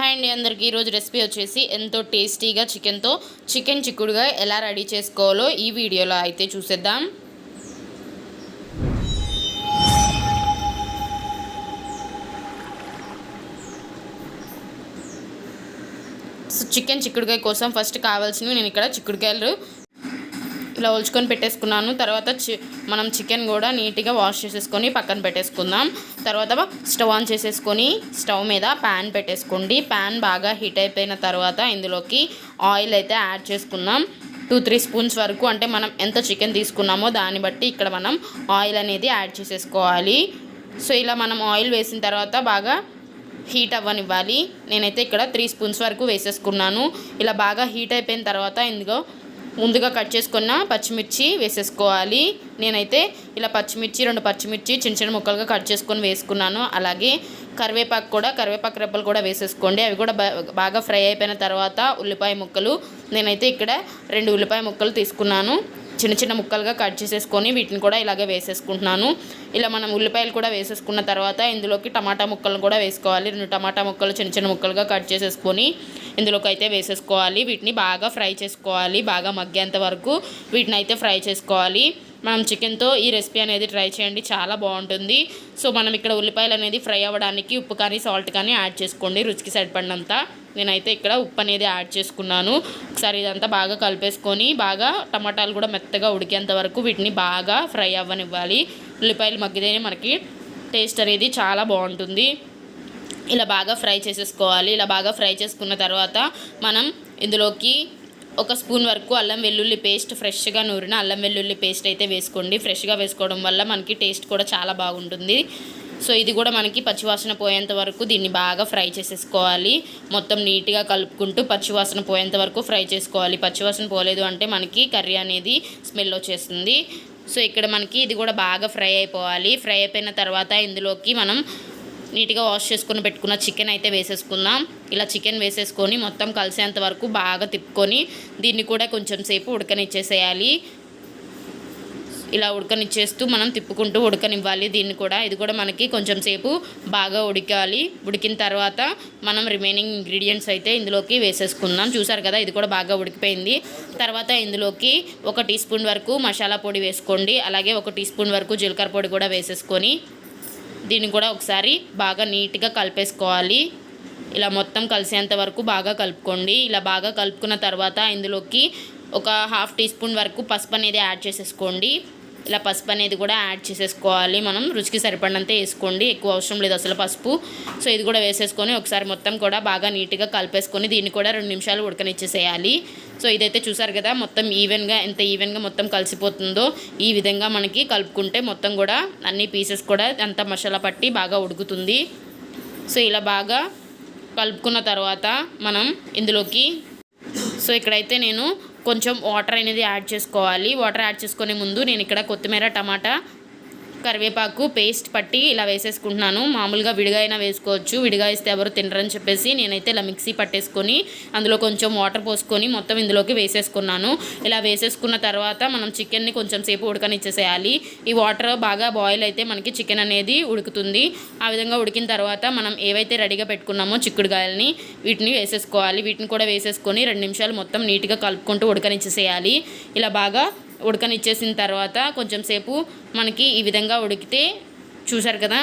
Hi అండి అందరికీ. ఈరోజు రెసిపీ వచ్చేసి ఎంతో టేస్టీగా చికెన్తో చికెన్ చిక్కుడుగా ఎలా రెడీ చేసుకోవాలో ఈ వీడియోలో అయితే చూసేద్దాం. సో చికెన్ చిక్కుడుకాయ కోసం ఫస్ట్ కావాల్సినవి నేను ఇక్కడ చిక్కుడుకాయలు ఇలా ఒలుచుకొని పెట్టేసుకున్నాను. తర్వాత చి మనం చికెన్ కూడా నీట్గా వాష్ చేసేసుకొని పక్కన పెట్టేసుకుందాం. తర్వాత స్టవ్ ఆన్ చేసేసుకొని స్టవ్ మీద ప్యాన్ పెట్టేసుకోండి. ప్యాన్ బాగా హీట్ అయిపోయిన తర్వాత ఇందులోకి ఆయిల్ అయితే యాడ్ చేసుకుందాం. టూ త్రీ స్పూన్స్ వరకు అంటే మనం ఎంత చికెన్ తీసుకున్నామో దాన్ని బట్టి ఇక్కడ మనం ఆయిల్ అనేది యాడ్ చేసేసుకోవాలి. సో ఇలా మనం ఆయిల్ వేసిన తర్వాత బాగా హీట్ అవ్వనివ్వాలి. నేనైతే ఇక్కడ త్రీ స్పూన్స్ వరకు వేసేసుకున్నాను. ఇలా బాగా హీట్ అయిపోయిన తర్వాత ఇందులో ముందుగా కట్ చేసుకున్న పచ్చిమిర్చి వేసేసుకోవాలి. నేనైతే ఇలా పచ్చిమిర్చి రెండు పచ్చిమిర్చి చిన్న చిన్న ముక్కలుగా కట్ చేసుకొని వేసుకున్నాను. అలాగే కరివేపాకు కూడా కరివేపాకు రెబ్బలు కూడా వేసేసుకోండి. అవి కూడా బాగా ఫ్రై అయిపోయిన తర్వాత ఉల్లిపాయ ముక్కలు. నేనైతే ఇక్కడ రెండు ఉల్లిపాయ ముక్కలు తీసుకున్నాను. చిన్న చిన్న ముక్కలుగా కట్ చేసేసుకొని వీటిని కూడా ఇలాగే వేసేసుకుంటున్నాను. ఇలా మనం ఉల్లిపాయలు కూడా వేసేసుకున్న తర్వాత ఇందులోకి టమాటా ముక్కలను కూడా వేసుకోవాలి. రెండు టమాటా ముక్కలు చిన్న చిన్న ముక్కలుగా కట్ చేసేసుకొని ఇందులోకి అయితే వేసేసుకోవాలి. వీటిని బాగా ఫ్రై చేసుకోవాలి. బాగా మగ్గేంత వరకు వీటిని అయితే ఫ్రై చేసుకోవాలి. మనం చికెన్తో ఈ రెసిపీ అనేది ట్రై చేయండి. చాలా బాగుంటుంది. సో మనం ఇక్కడ ఉల్లిపాయలు అనేది ఫ్రై అవ్వడానికి ఉప్పు కానీ సాల్ట్ కానీ యాడ్ చేసుకోండి. రుచికి సరిపడినంత. నేనైతే ఇక్కడ ఉప్పు అనేది యాడ్ చేసుకున్నాను. ఒకసారి ఇదంతా బాగా కలిపేసుకొని బాగా టమాటాలు కూడా మెత్తగా ఉడికేంత వరకు వీటిని బాగా ఫ్రై అవ్వనివ్వాలి. ఉల్లిపాయలు మగ్గితేనే మనకి టేస్ట్ అనేది చాలా బాగుంటుంది. ఇలా బాగా ఫ్రై చేసేసుకోవాలి. ఇలా బాగా ఫ్రై చేసుకున్న తర్వాత మనం ఇందులోకి ఒక స్పూన్ వరకు అల్లం వెల్లుల్లి పేస్ట్ ఫ్రెష్గా నూరిన అల్లం వెల్లుల్లి పేస్ట్ అయితే వేసుకోండి. ఫ్రెష్గా వేసుకోవడం వల్ల మనకి టేస్ట్ కూడా చాలా బాగుంటుంది. సో ఇది కూడా మనకి పచ్చివాసన పోయేంత వరకు దీన్ని బాగా ఫ్రై చేసేసుకోవాలి. మొత్తం నీట్గా కలుపుకుంటూ పచ్చివాసన పోయేంత వరకు ఫ్రై చేసుకోవాలి. పచ్చివాసన పోలేదు అంటే మనకి కర్రీ అనేది స్మెల్ వచ్చేస్తుంది. సో ఇక్కడ మనకి ఇది కూడా బాగా ఫ్రై అయిపోవాలి. ఫ్రై అయిపోయిన తర్వాత ఇందులోకి మనం నీట్గా వాష్ చేసుకొని పెట్టుకున్న చికెన్ అయితే వేసేసుకుందాం. ఇలా చికెన్ వేసేసుకొని మొత్తం కలిసేంత వరకు బాగా తిప్పుకొని దీన్ని కూడా కొంచెం సేపు ఉడకనిచ్చేసేయాలి. ఇలా ఉడకనిచ్చేస్తూ మనం తిప్పుకుంటూ ఉడకనివ్వాలి. దీన్ని కూడా ఇది కూడా మనకి కొంచెం సేపు బాగా ఉడకాలి. ఉడికిన తర్వాత మనం రిమైనింగ్ ఇంగ్రీడియంట్స్ అయితే ఇందులోకి వేసేసుకుందాం. చూసారు కదా ఇది కూడా బాగా ఉడికిపోయింది. తర్వాత ఇందులోకి ఒక టీ స్పూన్ వరకు మసాలా పొడి వేసుకోండి. అలాగే ఒక టీ స్పూన్ వరకు జీలకర్ర పొడి కూడా వేసేసుకొని దీన్ని కూడా ఒకసారి బాగా నీట్గా కలిపేసుకోవాలి. ఇలా మొత్తం కలిసేంత వరకు బాగా కలుపుకోండి. ఇలా బాగా కలుపుకున్న తర్వాత ఇందులోకి ఒక హాఫ్ టీ స్పూన్ వరకు పసుపు అనేది యాడ్ చేసేసుకోండి. ఇలా పసుపు అనేది కూడా యాడ్ చేసేసుకోవాలి. మనం రుచికి సరిపడినంత వేసుకోండి. ఎక్కువ అవసరం లేదు అసలు పసుపు. సో ఇది కూడా వేసేసుకొని ఒకసారి మొత్తం కూడా బాగా నీట్గా కలిపేసుకొని దీన్ని కూడా రెండు నిమిషాలు ఉడకనిచ్చేసేయాలి. సో ఇదైతే చూసారు కదా మొత్తం ఈవెన్గా ఎంత ఈవెన్గా మొత్తం కలిసిపోతుందో ఈ విధంగా మనకి కలుపుకుంటే మొత్తం కూడా అన్ని పీసెస్ కూడా అంత మసాలా పట్టి బాగా ఉడుకుతుంది. సో ఇలా బాగా కలుపుకున్న తర్వాత మనం ఇందులోకి సో ఇక్కడైతే నేను కొంచెం వాటర్ అనేది యాడ్ చేసుకోవాలి. వాటర్ యాడ్ చేసుకునే ముందు నేను ఇక్కడ కొత్తిమీర టమాటా కరివేపాకు పేస్ట్ పట్టి ఇలా వేసేసుకుంటున్నాను. మామూలుగా విడిగా అయినా వేసుకోవచ్చు. విడిగా ఇస్తే ఎవరు తినరని చెప్పేసి నేనైతే ఇలా మిక్సీ పట్టేసుకొని అందులో కొంచెం వాటర్ పోసుకొని మొత్తం ఇందులోకి వేసేసుకున్నాను. ఇలా వేసేసుకున్న తర్వాత మనం చికెన్ని కొంచెం సేపు ఉడకనిచ్చేసేయాలి. ఈ వాటర్ బాగా బాయిల్ అయితే మనకి చికెన్ అనేది ఉడుకుతుంది. ఆ విధంగా ఉడికిన తర్వాత మనం ఏవైతే రెడీగా పెట్టుకున్నామో చిక్కుడుగాయలని వీటిని వేసేసుకోవాలి. వీటిని కూడా వేసేసుకొని రెండు నిమిషాలు మొత్తం నీట్గా కలుపుకుంటూ ఉడకనిచ్చేసేయాలి. ఇలా బాగా ఉడకనిచ్చేసిన తర్వాత కొంచెం సేపు మనకి ఈ విధంగా ఉడికితే చూసారు కదా?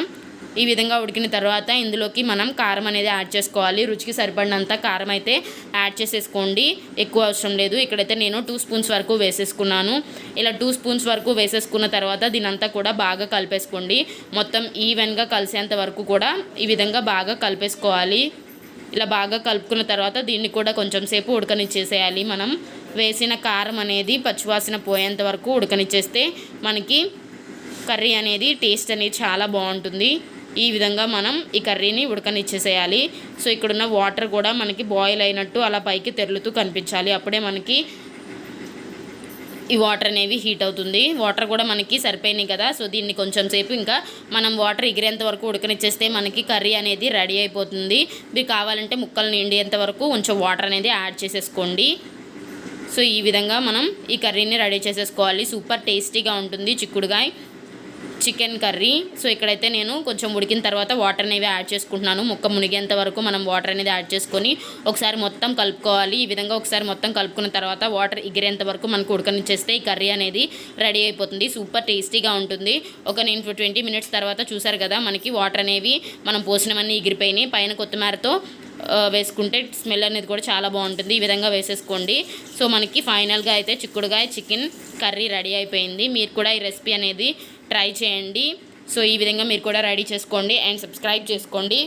ఈ విధంగా ఉడికిన తర్వాత ఇందులోకి మనం కారం అనేది యాడ్ చేసుకోవాలి. రుచికి సరిపడినంత కారం అయితే యాడ్ చేసేసుకోండి. ఎక్కువ అవసరం లేదు. ఇక్కడైతే నేను టూ స్పూన్స్ వరకు వేసేసుకున్నాను. ఇలా టూ స్పూన్స్ వరకు వేసేసుకున్న తర్వాత దీనంతా కూడా బాగా కలిపేసుకోండి. మొత్తం ఈవెన్గా కలిసేంత వరకు కూడా ఈ విధంగా బాగా కలిపేసుకోవాలి. ఇలా బాగా కలుపుకున్న తర్వాత దీన్ని కూడా కొంచెం సేపు ఉడకనిచ్చేసేయాలి. మనం వేసిన కారం అనేది పచ్చివాసన పోయేంత వరకు ఉడకనిచ్చేస్తే మనకి కర్రీ అనేది టేస్ట్ అనేది చాలా బాగుంటుంది. ఈ విధంగా మనం ఈ కర్రీని ఉడకనిచ్చేసేయాలి. సో ఇక్కడున్న వాటర్ కూడా మనకి బాయిల్ అయినట్టు అలా పైకి తెరులుతూ కనిపించాలి. అప్పుడే మనకి ఈ వాటర్ అనేవి హీట్ అవుతుంది. వాటర్ కూడా మనకి సరిపోయినాయి కదా. సో దీన్ని కొంచెం సేపు ఇంకా మనం వాటర్ ఎగిరేంత వరకు ఉడకనిచ్చేస్తే మనకి కర్రీ అనేది రెడీ అయిపోతుంది. మీరు కావాలంటే ముక్కలు నిండేంత వరకు కొంచెం వాటర్ అనేది యాడ్ చేసేసుకోండి. సో ఈ విధంగా మనం ఈ కర్రీని రెడీ చేసేసుకోవాలి. సూపర్ టేస్టీగా ఉంటుంది చిక్కుడుగాయ. Chicken curry. సో ఇక్కడైతే నేను కొంచెం ఉడికిన తర్వాత వాటర్ అనేవి యాడ్ చేసుకుంటున్నాను. ముక్క మునిగేంత వరకు మనం వాటర్ అనేది యాడ్ చేసుకొని ఒకసారి మొత్తం కలుపుకోవాలి. ఈ విధంగా ఒకసారి మొత్తం కలుపుకున్న తర్వాత వాటర్ ఎగిరేంత వరకు మనకు ఉడకనిచ్చేస్తే ఈ కర్రీ అనేది రెడీ అయిపోతుంది. సూపర్ టేస్టీగా ఉంటుంది. ఒక నేను ట్వంటీ మినిట్స్ తర్వాత చూసారు కదా మనకి వాటర్ అనేవి మనం పోసినవన్నీ ఎగిరిపోయినాయి పైన కొత్తిమీరతో వేసుకుంటే స్మెల్ అనేది కూడా చాలా బాగుంటుంది. ఈ విధంగా వేసేసుకోండి. సో మనకి ఫైనల్గా అయితే చిక్కుడుగాయ చికెన్ కర్రీ రెడీ అయిపోయింది. మీరు కూడా ఈ రెసిపీ అనేది ట్రై చేయండి. సో ఈ విధంగా మీరు కూడా రెడీ చేసుకోండి అండ్ సబ్స్క్రైబ్ చేసుకోండి.